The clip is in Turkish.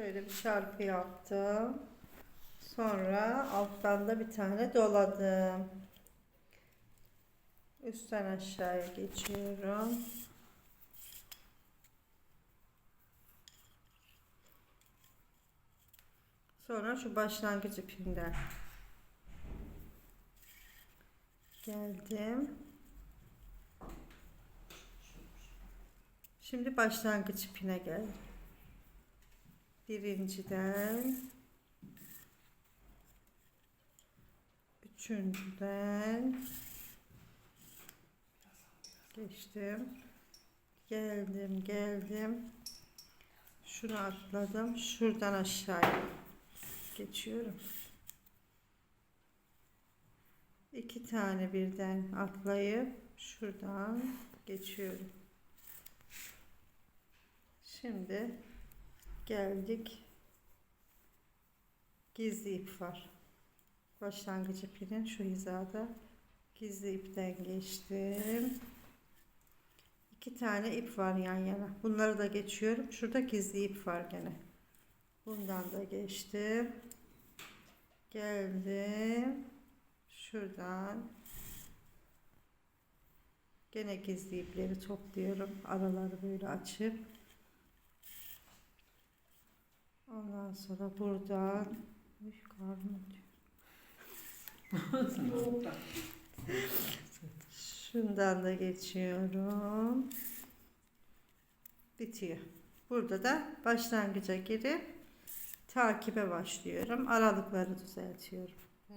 Şöyle bir çarpı yaptım. Sonra alttan da bir tane doladım. Üstten aşağıya geçiyorum. Sonra şu başlangıç ipinden geldim. Şimdi başlangıç ipine geldim. Birinciden üçüncüden geçtim. Geldim, geldim. Şunu atladım. Şuradan aşağıya geçiyorum. İki tane birden atlayıp şuradan geçiyorum. Şimdi geldik. Gizli ip var. Başlangıç ipinin şu hizada gizli ipten geçtim. İki tane ip var yan yana. Bunları da geçiyorum. Şurada gizli ip var gene. Bundan da geçtim. Geldim. Şuradan gene gizli ipleri topluyorum. Araları böyle açıp Ondan sonra buradan Uy, karnım acıyor. Şundan da geçiyorum. Bitiyor. Burada da başlangıca girip takibe başlıyorum. Aralıkları düzeltiyorum. Hı.